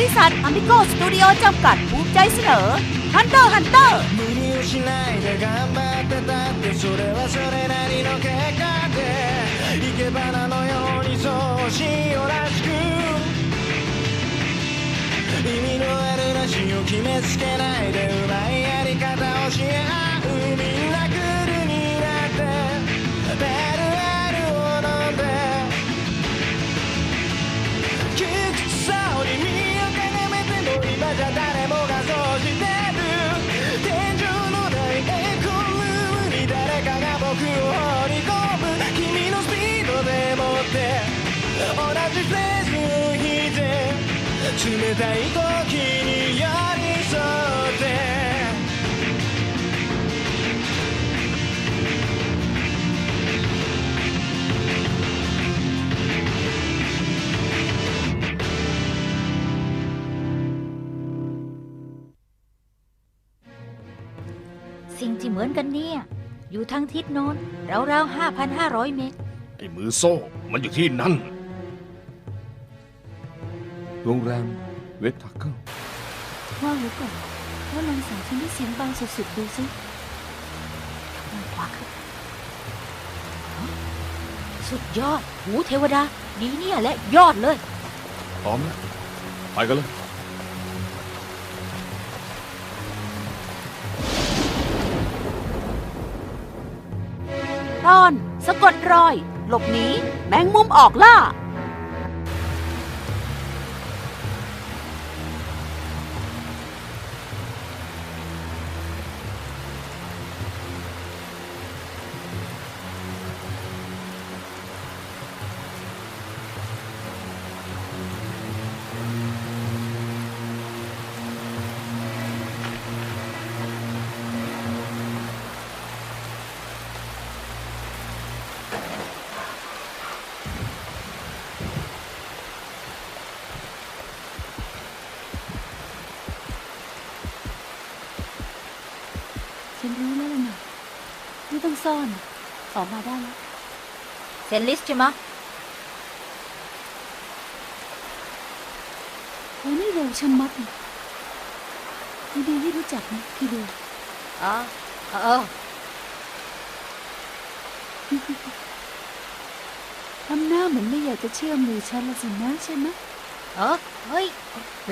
ริษัทอ m มิโกสตูดิโอจำกัดภูมิใจเสนอ Hunter Hunter 無理をしないで頑張ってたってそれはそれなりの結果で生け花のようにそうしよらしく意味のあるラジを決めつけないでうまいやり方をし合 て同じフレーズを弾いて冷たい時に寄り添ってสิ่งที่เหมือนกันเนี่ย อยู่ทางทิศโน้นราวๆ5,500 เมตร ไอ้มือโซ่ มันอยู่ที่นั่น โรงแรมเวททักเกิลว่าไว้ก่อนว่าลองสั่งฉันให้เสียงเบาสุดๆดูสิสุดยอด หูเทวดา ดีเนี่ยและยอดเลย พร้อมแล้วไปกันเลยตอนสะกดรอย หลบหนีแมงมุมออกล่า ซ่อนออกมาได้แล้วเซนลิสใช่ไหมะโอ้นี่เร็วชะมัดเลยพี่ดีที่รู้จักนะพี่ดีอ๋อเออเออทำหน้าเหมือนไม่อยากจะเชื่อมือฉันละสินะใช่ไหมเออเฮ้ย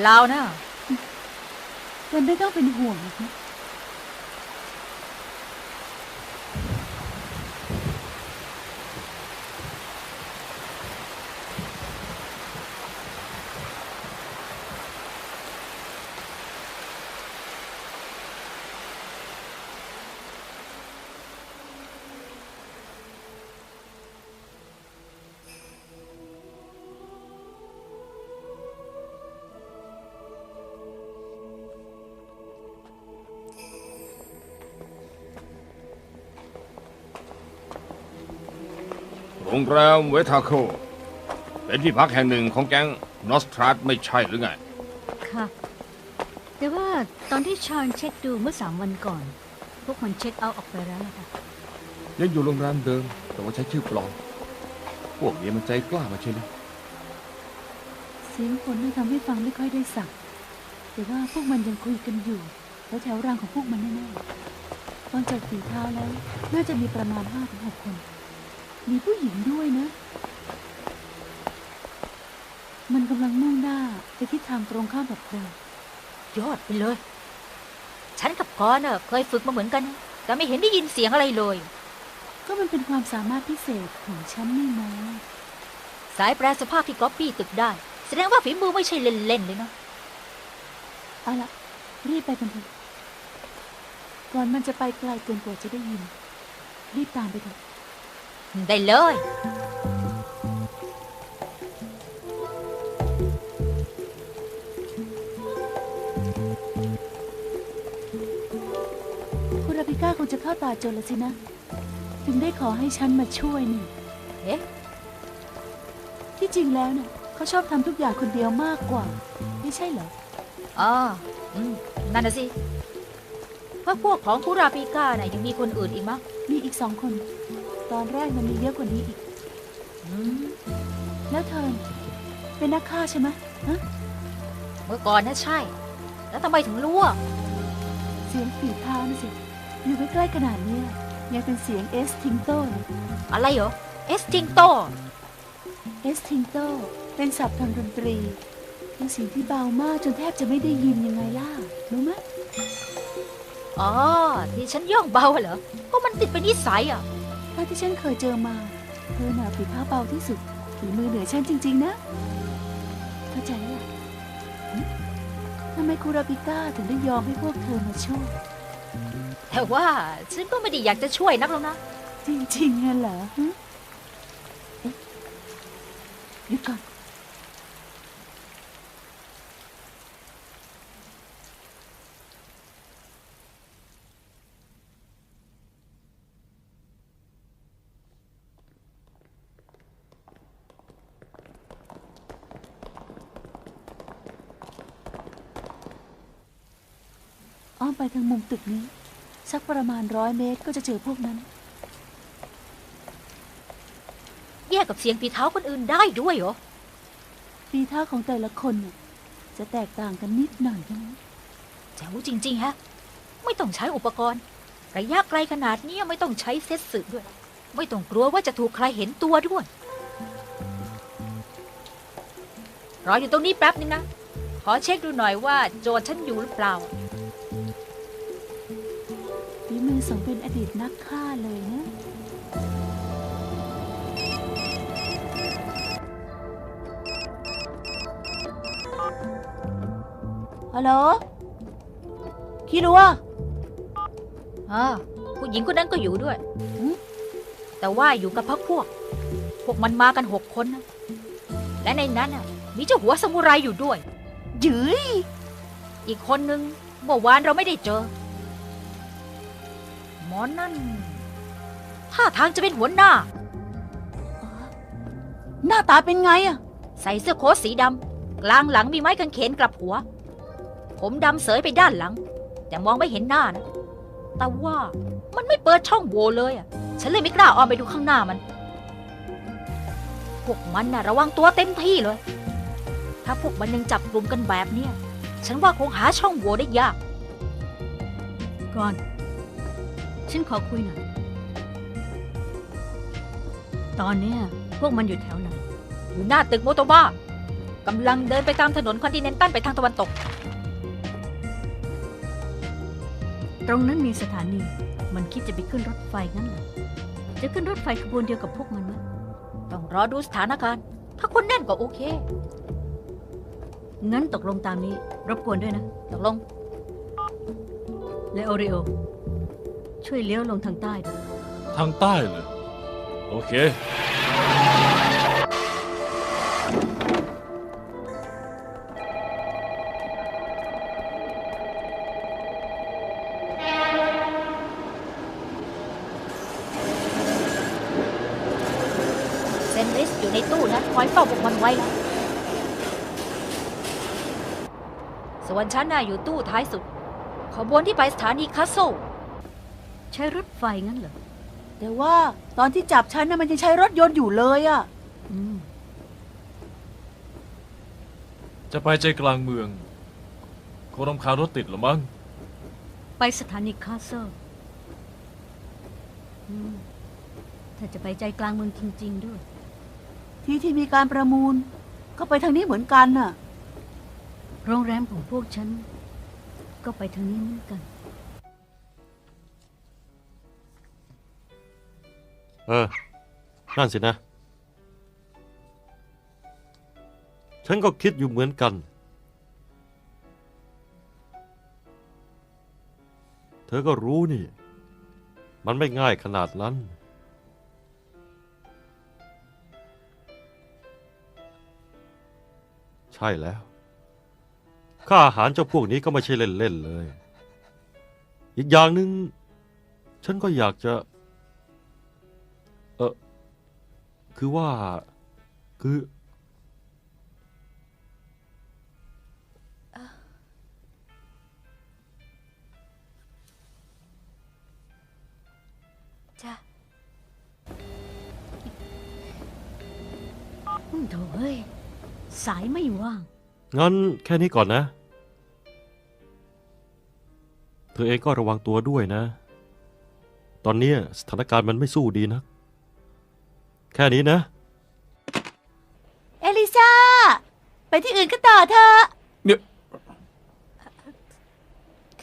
เรานะมันไม่ต้องเป็นห่วงหรอกนะ รงแรมเวทาโค เป็นที่พักแห่งหนึ่งของแก๊งนอสทรัสไม่ใช่หรือไง ค่ะ แต่ว่าตอนที่ชอนเช็คดูเมื่อสามวันก่อน พวกมันเช็คเอาท์ออกไปแล้วล่ะค่ะยังอยู่โรงแรมเดิม แต่ว่าใช้ชื่อปลอม พวกนี้มันใจกล้ามาเชียวนะเสียงฝนน่าทำให้ฟังไม่ค่อยได้สัก แต่ว่าพวกมันยังคุยกันอยู่ แล้วแถวรางของพวกมันแน่ๆฟังจากฝีเท้าแล้ว น่าจะมีประมาณห้าถึงหกคน มีผู้หญิงด้วยนะ มันกำลังมุ่งหน้าไปทิศทางตรงข้ามกับเรายอดไปเลย ฉันกับกอนเน่ะเคยฝึกมาเหมือนกัน แต่ไม่เห็นได้ยินเสียงอะไรเลย ก็มันเป็นความสามารถพิเศษของฉันนี่นะสายแปรสภาพที่ก๊อปปี้ตึกได้ แสดงว่าฝีมือไม่ใช่เล่นๆเลยนะเอาละรีบไปกันเถอะก่อนมันจะไปไกลเกินกว่าจะได้ยิน รีบตามไปเถอะ ได้เลย คุณราพิก้าคงจะเข้าตาโจรแล้วสินะ ถึงได้ขอให้ฉันมาช่วยนี่ เอ๊ะ ที่จริงแล้วเนี่ยเขาชอบทำทุกอย่างคนเดียวมากกว่า ไม่ใช่เหรอ อ๋ออืมนั่นน่ะสิว่าพวกของคุราปิก้าน่ะยังมีคนอื่นอีกมั้งมีอีกสองคน ตอนแรกมันมีเยอะกว่านี้อีกอืมแล้วเธอ เป็นนักฆ่าใช่ไหมฮะเมื่อก่อนนะใช่ แล้วทำไมถึงรู้อะเสียงฝีเท้านะสิ อยู่ใกล้ๆขนาดเนี้ยยังเป็นเสียงเอสทิงโตเลยอะไรเหรอ เอสติงโต เอสทิงโต เป็นศัพท์ทางดนตรีเป็นเสียงที่เบามากจนแทบจะไม่ได้ยินยังไงล่ะ รู้ไหมอ๋อ ที่ฉันย่องเบาเหรอ ก็มันติดเป็นนิสัยอะ เท่าที่ฉันเคยเจอมา เธอหนาฝีเท้าเบาที่สุดฝีมือเหนือฉันจริง ๆ นะ เข้าใจแล้วล่ะหึทำไมคูราปิก้าถึงได้ยอมให้พวกเธอมาช่วย แต่ว่าฉันก็ไม่ได้อยากจะช่วยนักหรอกนะ จริงๆงั้นเหรอฮะเอ๊ะหยุดก่อน อ้อมไปทางมุมตึกนี้ สักประมาณร้อยเมตรก็จะเจอพวกนั้น แยกกับเสียงปีเท้าคนอื่นได้ด้วยเหรอฝีเท้าของแต่ละคนน่ะจะแตกต่างกันนิดหน่อยเท่านั้นแจ๋วจริง ๆ ฮะ ไม่ต้องใช้อุปกรณ์ระยะไกลขนาดนี้ไม่ต้องใช้เซตสึด้วย ไม่ต้องกลัวว่าจะถูกใครเห็นตัวด้วย รออยู่ตรงนี้แป๊บนึงนะ ขอเช็คดูหน่อยว่าโจทย์ฉันอยู่หรือเปล่า สมเป็นอดีตนักฆ่าเลยนะฮัลโหลคิรัวอ่าผู้หญิงคนนั้นก็อยู่ด้วยหืมแต่ว่าอยู่กับพักพวก พวกมันมากันหกคนนะ และในนั้นน่ะ มีเจ้าหัวสมุไรอยู่ด้วยยืยอีกคนนึงเมื่อวานเราไม่ได้เจอ หมอนั่นท่าทางจะเป็นหัวหน้า หน้าตาเป็นไงอะใส่เสื้อโค้ทสีดำกลางหลังมีไม้กางเขนกลับหัว ผมดำเสยไปด้านหลัง แต่มองไม่เห็นหน้านะแต่ว่ามันไม่เปิดช่องโหว่เลยอะฉันเลยไม่กล้าออมไปดูข้างหน้ามันพวกมันน่ะระวังตัวเต็มที่เลย ถ้าพวกมันยังจับกลุ่มกันแบบเนี้ย ฉันว่าคงหาช่องโหว่ได้ยาก ก่อน ฉันขอคุยหน่อย ตอนเนี้ยพวกมันอยู่แถวไหน อยู่หน้าตึกโมโตบ้ากำลังเดินไปตามถนนคอนติเนนตัลไปทางตะวันตก ตรงนั้นมีสถานี มันคิดจะไปขึ้นรถไฟงั้นเหรอ จะขึ้นรถไฟขบวนเดียวกับพวกมันไหมต้องรอดูสถานการณ์ ถ้าคนแน่นก็โอเค งั้นตกลงตามนี้ รบกวนด้วยนะ ตกลงและโอริโอ ช่วยเลี้ยวลงทางใต้ด้วยทางใต้เลย โอเค เซนริสอยู่ในตู้นั้นคอยเฝ้าพวกมันไว้แล้วส่วนฉันน่ะอยู่ตู้ท้ายสุด ขบวนที่ไปสถานีคาสโซล ใช้รถไฟงั้นเหรอ แต่ว่าตอนที่จับฉันน่ะมันยังใช้รถยนต์อยู่เลยอะอืม จะไปใจกลางเมืองคงรำคาญรถติดหรือมั้ง ไปสถานีคาสเซิลอืมถ้าจะไปใจกลางเมืองจริง ๆ ด้วย ที่ที่มีการประมูล ก็ไปทางนี้เหมือนกันน่ะ โรงแรมของพวกฉัน ก็ไปทางนี้เหมือนกัน เออ นั่นสินะ ฉันก็คิดอยู่เหมือนกัน เธอก็รู้นี่ มันไม่ง่ายขนาดนั้น ใช่แล้ว ค่าอาหารเจ้าพวกนี้ก็ไม่ใช่เล่นๆเลย อีกอย่างหนึง่งฉันก็อยากจะ คือว่า คือ จ้ะอืมโถเอ้ย สายไม่ว่าง งั้นแค่นี้ก่อนนะ เธอเองก็ระวังตัวด้วยนะ ตอนเนี้ยสถานการณ์มันไม่สู้ดีนะ แค่นี้นะ เอลิซาไปที่อื่นก็ต่อเถอะเนี่ย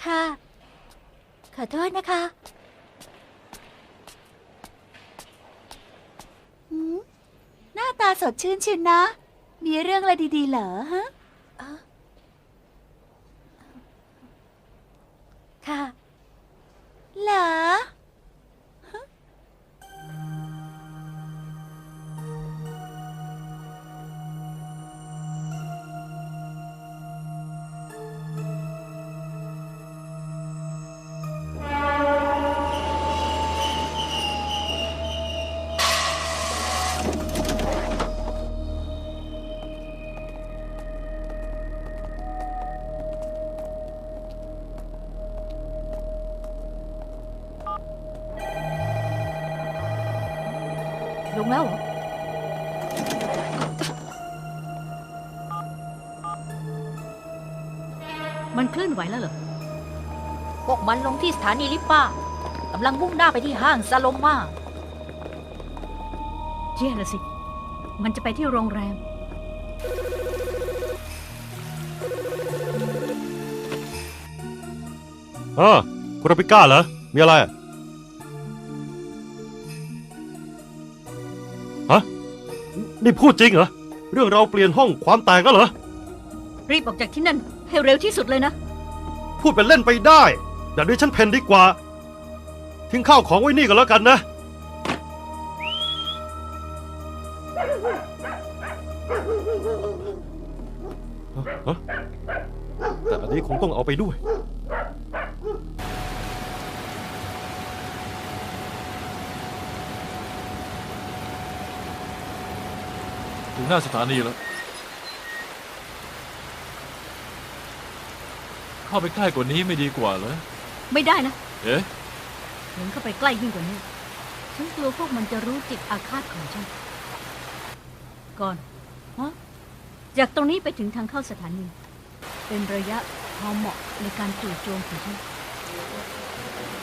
ค่ะ ขอโทษนะคะหืมหน้าตาสดชื่นชินนะ มีเรื่องอะไรดีๆเหรอฮะค่ะ เหรอ ไหวแล้วเหรอ พวกมันลงที่สถานีลิปป้ากำลังมุ่งหน้าไปที่ห้างซาโลมาเจ๊ละสิ มันจะไปที่โรงแรม เออคุณราปิก้าเหรอ มีอะไรอะฮะ นี่พูดจริงเหรอ เรื่องเราเปลี่ยนห้องความแตกก็เหรอ รีบออกจากที่นั่นให้เร็วที่สุดเลยนะ พูดเป็นเล่นไปได้แบบนี้ฉันเพนดีกว่า ทิ้งข้าวของไว้นี่ก็แล้วกันนะ ฮะแต่อันนี้คงต้องเอาไปด้วย ถึงหน้าสถานีแล้ว เข้าไปใกล้กว่านี้ไม่ดีกว่าเหรอ ไม่ได้นะ เอ๊ะเห็นเข้าไปใกล้ยิ่งกว่านี้ ฉันกลัวพวกมันจะรู้จิตอาฆาตของฉัน ก่อนฮะจากตรงนี้ไปถึงทางเข้าสถานี เป็นระยะพอเหมาะในการจู่โจมของฉัน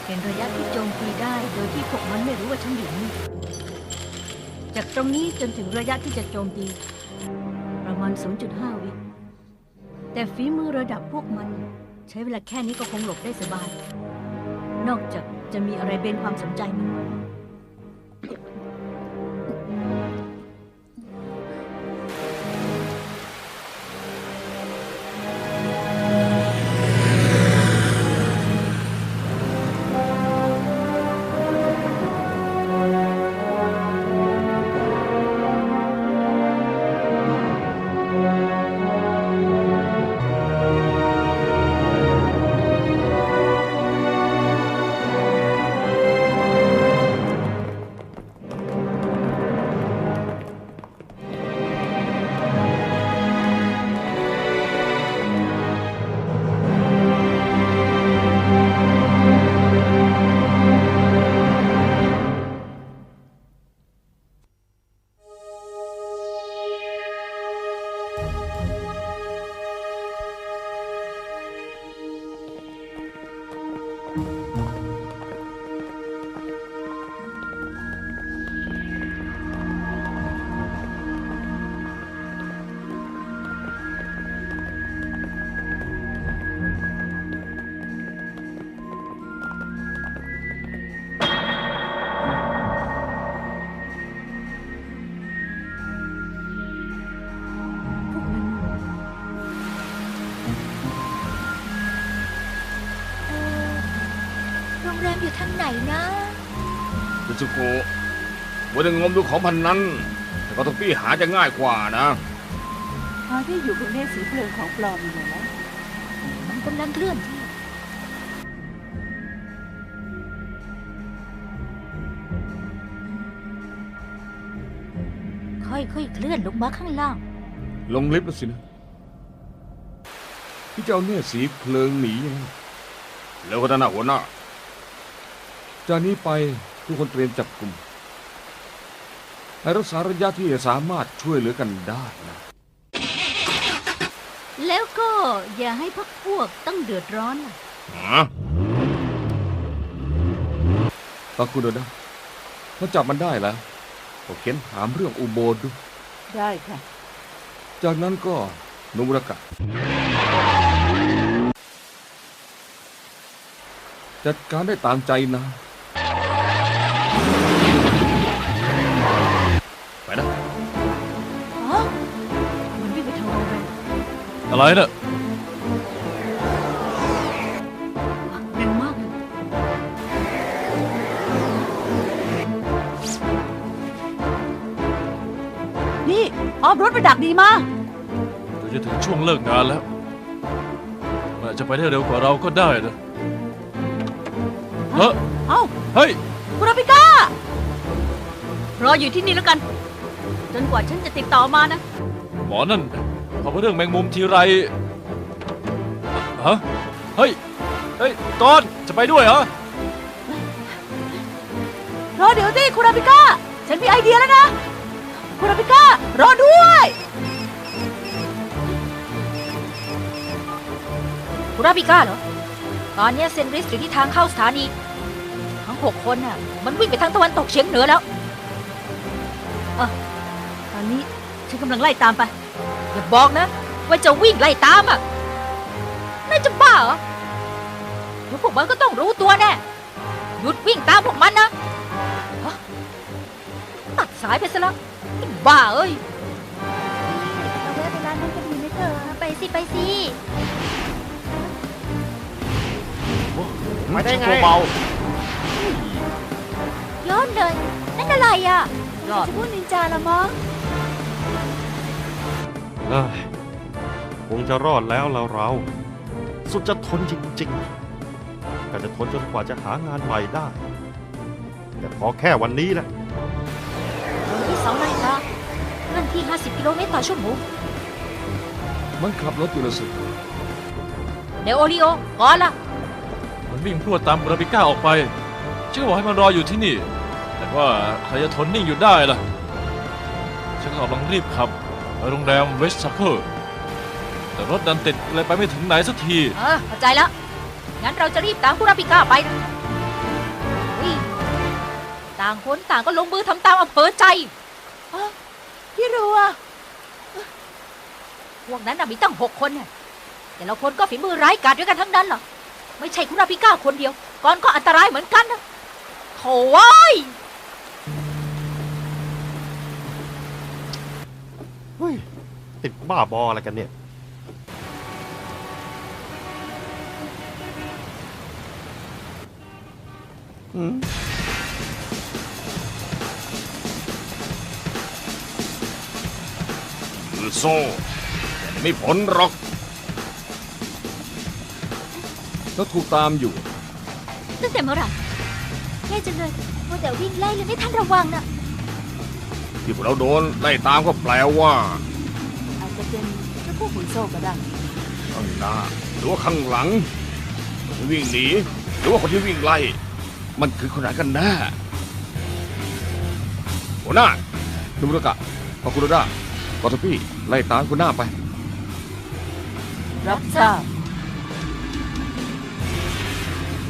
เป็นระยะที่โจมตีได้โดยที่พวกมันไม่รู้ว่าฉันอยู่นี่ จากตรงนี้จนถึงระยะที่จะโจมตี ประมาณ 0.5 วิแต่ฝีมือระดับพวกมัน ใช้เวลาแค่นี้ก็คงหลบได้สบาย นอกจากจะมีอะไรเบนความสนใจมัน สุโกะวันงมดูของพันนั้น แต่ก็ต้องปี้หาจะง่ายกว่านะหาที่อยู่ประเภทสีเพลิงของปลอมอยู่แล้ว มันกำลังเคลื่อนที่ค่อยๆ เคลื่อนลงมาข้างล่าง ลงลิฟต์แล้วสินะพี่จะเอาเนี่ยสีเพลิงหนียังไงแล้วก็ด้านหน้าหัวหน้าจากนี้ไป ทุกคนเตรียมจับกลุ่มให้รักษาระยะที่จะสามารถช่วยเหลือกันได้นะ แล้วก็อย่าให้พักพวกต้องเดือดร้อนน่ะฮะตาคุณนะถ้าจับมันได้แล้วก็เขียนถามเรื่องอุโบสถดู ได้ค่ะ จากนั้นก็โนมุระกะจัดการได้ตามใจนะ ไปนะอ๋อมันวิ่งไปทางโรงแรมอะไรเนะ่ะเร็วมากเลยนี่ออมรถไปดักดีมาเดี๋ยวจะถึงช่วงเลิกงานแล้วมันอาจจะไปได้เร็วกว่าเราก็ได้นะเฮ้ยเอ้า เฮ้ย คุณราพิก้ารออยู่ที่นี่แล้วกัน จนกว่าฉันจะติดต่อมานะ หมอนั่นพอพูดเรื่องแมงมุมทีไรฮะเฮ้ยเฮ้ยต้นจะไปด้วยเหรอรอเดี๋ยวสิคุณราพิก้า ฉันมีไอเดียแล้วนะ คุณราพิก้า รอด้วย คุราบิก้าเหรอ ตอนเนี้ยเซนริสอยู่ที่ทางเข้าสถานี ทั้งหกคนน่ะ มันวิ่งไปทางตะวันตกเฉียงเหนือแล้ว เออตอนนี้ฉันกำลังไล่ตามไป อย่าบอกนะ ว่าจะวิ่งไล่ตามอะน่าจะบ้าเหรอเดี๋ยวพวกมันก็ต้องรู้ตัวแน่ หยุดวิ่งตามพวกมันนะฮะตัดสายไปซะแล้วไอ้บ้าเอ้ยเราแวะไปร้านนั้นกันดีไหมเธอไปสิไปสิ ไปได้ไง เบา ย้อนเลย นั่นอะไรอะรอดจะพูดนินจาละมั้งเอ้ยคงจะรอดแล้วเราเรา สุดจะทนจริงๆแต่จะทนจนกว่าจะหางานใหม่ได้ แต่พอแค่วันนี้นะโดยที่สองนาฬิกาเคลื่อนที่ 50 กิโลเมตรต่อชั่วโมงมันขับรถอยู่ละสิ เดยวโอริโอก่อนล่ะ มันวิ่งพรวดตามราบิก้าออกไปฉันก็บอกให้มันรออยู่ที่นี่ แต่ว่าใครจะทนนิ่งอยู่ได้ล่ะ ฉันกำลังรีบขับไปโรงแรมเวสต์ซัพเปอร์ แต่รถดันติดเลยไปไม่ถึงไหนสักที เออเข้าใจแล้ว งั้นเราจะรีบตามผู้รับพิก้าไปนะอุ๊ยต่างคนต่างก็ลงมือทำตามอำเภอใจอพี่รัวพวกนั้นน่ะมีตั้งหกคนน่ะแต่ละคนก็ฝีมือร้ายกาจด้วยกันทั้งนั้นเหรอ ไม่ใช่คุณรับพิก้าคนเดียว ก่อนก็อันตรายเหมือนกันนะโถ่เว้ย เฮ้ยติดบ้าบออะไรกันเนี่ยมือโซ่แต่ไม่ผลหรอกแล้วถูกตามอยู่ ตั้งแต่เมื่อไหร่แย่จังเลยว่าแต่วิ่งไล่เลยไม่ทันระวังนะ ที่พวกเราโดนไล่ตามก็แปลว่าอาจจะเป็นเจ้าพวกหุ่นโซ่ก็ได้ข้างหน้าหรือว่าข้างหลังคนที่วิ่งหนีหรือว่าคนที่วิ่งไล่ มันคือคนไหนกันแน่หัวหน้าโนมุระกะปาคุโรดะกอทปี้ไล่ตามคุณหน้าไป รับทราบ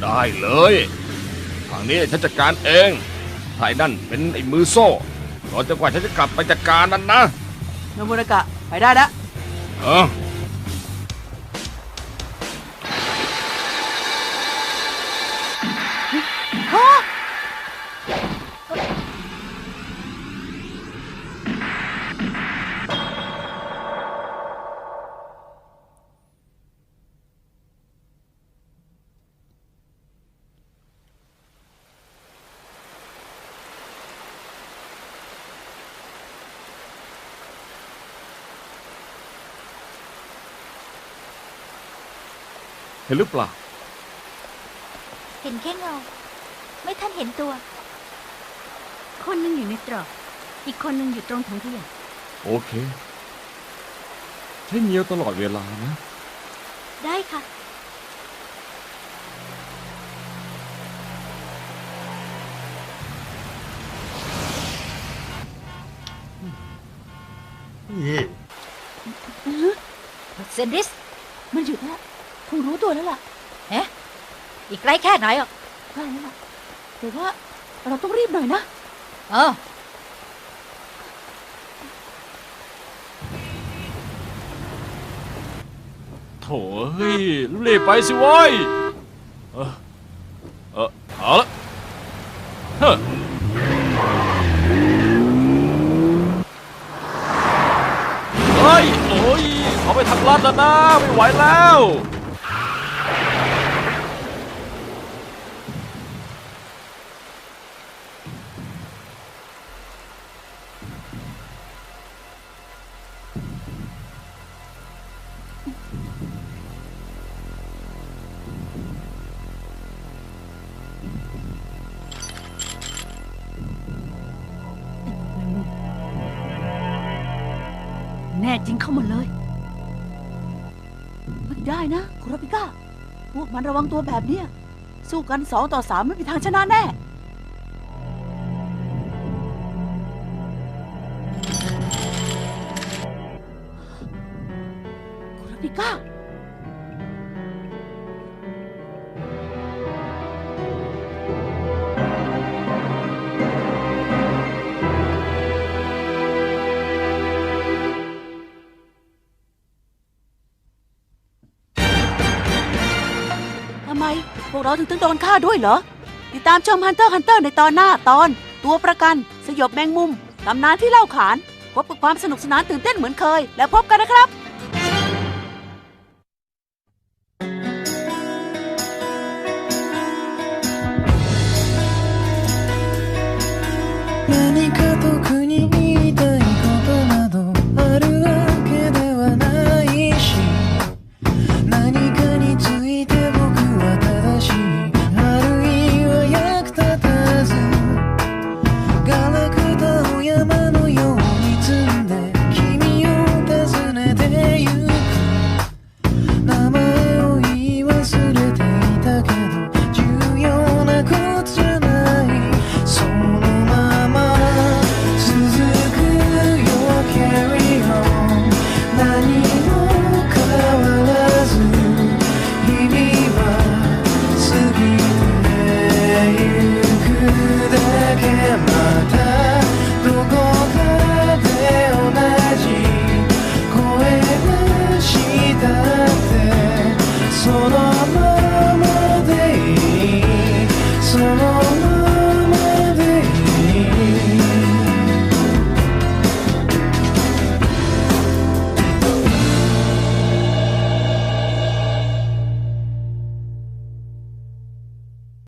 ได้เลย ทางนี้ฉันจัดการเองไายนั่นเป็นไอ้มือโซ่ รอจนกว่าฉันจะกลับไปจัดการมันนะโนมุระกะไปได้ละเออ เห็นหรือเปล่า เห็นแค่เงา ไม่ทันเห็นตัว คนหนึงอยู่ในตรอก อีกคนหนึงอยู่ตรงถังขยะโอเค ใช้เงียวตลอดเวลานะ ได้ค่ะนี่เซนดิส มันหยุดแล้วคงรู้ ตัวแล้วล่ะอีกไกลแค่ไหนอะใช่แล้วล่ะแต่ว่าเราต้องรีบหน่อยนะ เออ โถ่เฮ้ยรีบไปสิเว้ยเออเออเอาละเฮ้อเฮ้ยโอ้ยเขาไปทางลัดแล้วนะ ไม่ไหวแล้ว แน่จริงเข้ามาเลย ไม่ได้นะคุราปิก้า พวกมันระวังตัวแบบเนี้ยสู้กันสองต่อสามไม่มีทางชนะแน่คุราปิก้า วกเราถึงต้องโดนฆ่าด้วยเหรอ ติดตามชมฮันเตอร์ฮันเตอร์ในตอนหน้าตอน ตัวประกัน สยบแมงมุมตำนานที่เล่าขานพบกับความสนุกสนานตื่นเต้นเหมือนเคย แล้วพบกันนะครับ